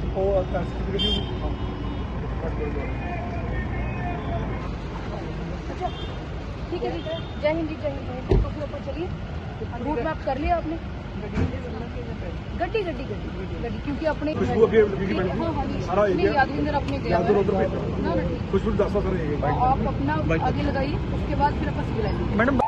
is for ठीक है जय हिंद जी जय हिंद अपने ऊपर चलिए रूट मैप कर लिया आपने गड्डी गड्डी गड्डी क्योंकि अपने अपने आप अपना आगे लगाइए उसके बाद फिर अपन मैडम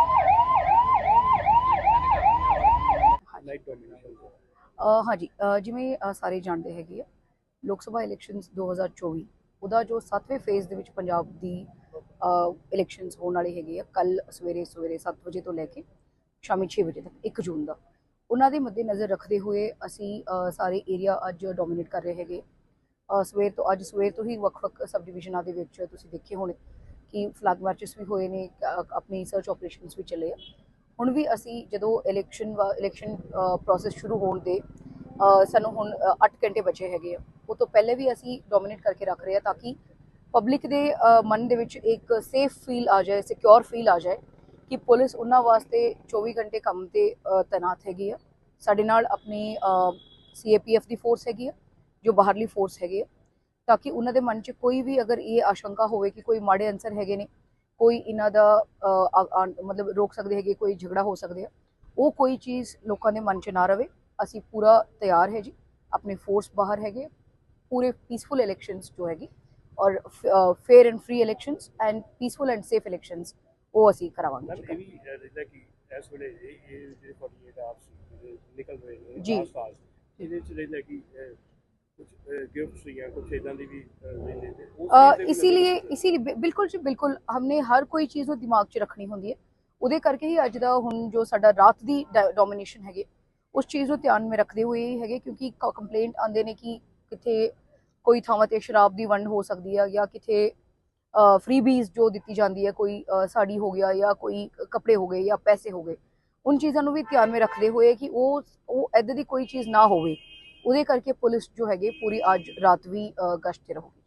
ਲੋਕ ਸਭਾ ਇਲੈਕਸ਼ਨਸ 2024 ਉਹਦਾ ਜੋ 7ਵੇਂ ਫੇਜ਼ ਦੇ ਵਿੱਚ ਪੰਜਾਬ ਦੀ ਇਲੈਕਸ਼ਨਸ ਹੋਣ ਵਾਲੇ ਹੈਗੇ ਆ ਕੱਲ ਸਵੇਰੇ ਸਵੇਰੇ 7 ਵਜੇ ਤੋਂ ਲੈ ਕੇ ਸ਼ਾਮੀ 6 ਵਜੇ ਤੱਕ 1 ਜੂਨ ਦਾ। ਉਹਨਾਂ ਦੇ ਮੱਦੇ ਨਜ਼ਰ ਰੱਖਦੇ ਹੋਏ ਅਸੀਂ ਸਾਰੇ ਏਰੀਆ ਅੱਜ ਡੋਮੀਨੇਟ ਕਰ ਰਹੇ ਹੈਗੇ। ਸਵੇਰ ਤੋਂ, ਅੱਜ ਸਵੇਰ ਤੋਂ ਹੀ ਵੱਖ-ਵੱਖ ਸਬ ਡਿਵੀਜ਼ਨਾਂ ਦੇ ਵਿੱਚ ਤੁਸੀਂ ਦੇਖੇ ਹੋਣੇ ਕਿ ਫਲੈਗ ਮਾਰਚਸ ਵੀ ਹੋਏ ਨੇ ਆਪਣੀ ਸਰਚ ਆਪਰੇਸ਼ਨਸ ਵੀ ਚੱਲੇ ਆ। ਹੁਣ ਵੀ ਅਸੀਂ ਜਦੋਂ ਇਲੈਕਸ਼ਨ ਇਲੈਕਸ਼ਨ ਪ੍ਰੋਸੈਸ ਸ਼ੁਰੂ ਹੋਣ ਦੇ ਸਾਨੂੰ ਹੁਣ 8 ਘੰਟੇ ਬਚੇ ਹੈਗੇ ਆ। ਉਹ ਤੋਂ ਪਹਿਲੇ ਵੀ ਅਸੀਂ ਡੋਮੀਨੇਟ ਕਰਕੇ ਰੱਖ ਰਹੇ ਆ ਤਾਂ ਕਿ ਪਬਲਿਕ ਦੇ ਮਨ ਦੇ ਵਿੱਚ ਇੱਕ ਸੇਫ ਫੀਲ ਆ ਜਾਏ ਸਿਕਿਉਰ ਫੀਲ ਆ ਜਾਏ ਕਿ ਪੁਲਿਸ ਉਹਨਾਂ ਵਾਸਤੇ 24 ਘੰਟੇ ਕੰਮ ਤੇ ਤੈਨਾਤ ਹੈਗੀ ਆ। ਸਾਡੇ ਨਾਲ ਆਪਣੀ ਸੀਏਪੀਐਫ ਦੀ ਫੋਰਸ ਹੈਗੀ ਆ, ਜੋ ਬਾਹਰਲੀ ਫੋਰਸ ਹੈਗੀ ਆ। ਤਾਂ ਕਿ ਉਹਨਾਂ ਦੇ ਮਨ 'ਚ ਕੋਈ ਵੀ ਅਗਰ ਇਹ ਆਸ਼ੰਕਾ ਹੋਵੇ ਕਿ ਕੋਈ ਮਾੜੇ ਅਨਸਰ ਹੈਗੇ ਨੇ, ਕੋਈ ਇਹਨਾਂ ਦਾ ਆ- ਮਤਲਬ ਰੋਕ ਸਕਦੇ ਹੈਗੇ, ਕੋਈ ਝਗੜਾ ਹੋ ਸਕਦੇ ਆ, ਉਹ ਕੋਈ ਚੀਜ਼ ਲੋਕਾਂ ਦੇ ਮਨ 'ਚ ਨਾ ਰਵੇ। ਅਸੀਂ ਪੂਰਾ ਤਿਆਰ ਹੈ ਜੀ, ਆਪਣੇ ਫੋਰਸ ਬਾਹਰ ਹੈਗੇ ਪੂਰੇ ਪੀਸਫੁਲ ਇਲੈਕਸ਼ਨਸ ਜੋ ਹੈਗੀ ਔਰ fair and free elections and peaceful and safe elections ਉਹ ਅਸੀਂ ਕਰਾਵਾਂਗੇ ਮੈਮ ਜੀ। ਇਹ ਵੀ ਅਹ, ਜਿੱਦਾਂ ਕਿ ਇਸ ਵੇਲੇ ਇਹ ਇਹ ਜਿਹੜੇ 48 ਆਵਰਸ ਜਿਹੜੇ ਨਿਕਲ ਰਹੇ ਨੇ ਜੀ। ਆਸ ਪਾਸ ਇਹਦੇ ਚ ਰਹਿੰਦਾ ਕਿ ਕੁਝ ਗਿਫਟਸ ਜਾਂ ਕੁਝ ਇਦਾਂ ਦੀ ਵੀ ਅਹ, ਰਹਿੰਦੇ ਤੇ ਉਸ अ, ਚੀਜ਼ ਦੇ ਵੀ इसीलिए ਨਜ਼ਰ- इसीलिए बि- बिल्कुल जी बिल्कुल हमने हर कोई ਚੀਜ਼ ਨੂੰ ਦਿਮਾਗ 'ਚ ਰੱਖਣੀ ਹੁੰਦੀ ਹੈ ਉਹਦੇ ਕਰਕੇ ਹੀ ਅੱਜ ਦਾ ਹੁਣ ਜੋ ਸਾਡਾ ਰਾਤ ਦੀ ਡੋਮੀਨੇਸ਼ਨ ਹੈਗੇ ਉਸ ਚੀਜ਼ ਨੂੰ ਧਿਆਨ ਵਿੱਚ ਰੱਖਦੇ ਹੋਏ ਹੀ ਹੈਗੇ ਕਿਉਂਕਿ ਕੰਪਲੇਂਟ ਆਉਂਦੇ ਨੇ ਕਿ ਕਿਥੇ ਕੋਈ ਥਾਵਾਂ ਤੇ ਸ਼ਰਾਬ ਦੀ ਵੰਡ ਹੋ ਸਕਦੀ ਹੈ ਜਾਂ ਕਿਥੇ ਫ੍ਰੀਬੀਜ਼ ਜੋ ਦਿੱਤੀ ਜਾਂਦੀ ਹੈ ਕੋਈ ਸਾੜੀ ਹੋ ਗਿਆ ਜਾਂ ਕੋਈ ਕੱਪੜੇ ਹੋ ਗਏ ਜਾਂ ਪੈਸੇ ਹੋ ਗਏ, ਉਨ ਚੀਜ਼ਾਂ ਨੂੰ ਵੀ ਧਿਆਨ ਵਿੱਚ ਰੱਖਦੇ ਹੋਏ ਕਿ ਉਹ ਉਹ ਐਦਾਂ ਦੀ ਕੋਈ ਚੀਜ਼ ਨਾ ਹੋਵੇ। ਉਹਦੇ ਕਰਕੇ ਪੁਲਿਸ ਜੋ ਹੈਗੇ ਪੂਰੀ ਅੱਜ ਰਾਤ ਵੀ ਗਸ਼ਤ ਤੇ ਰਹੂਗੀ।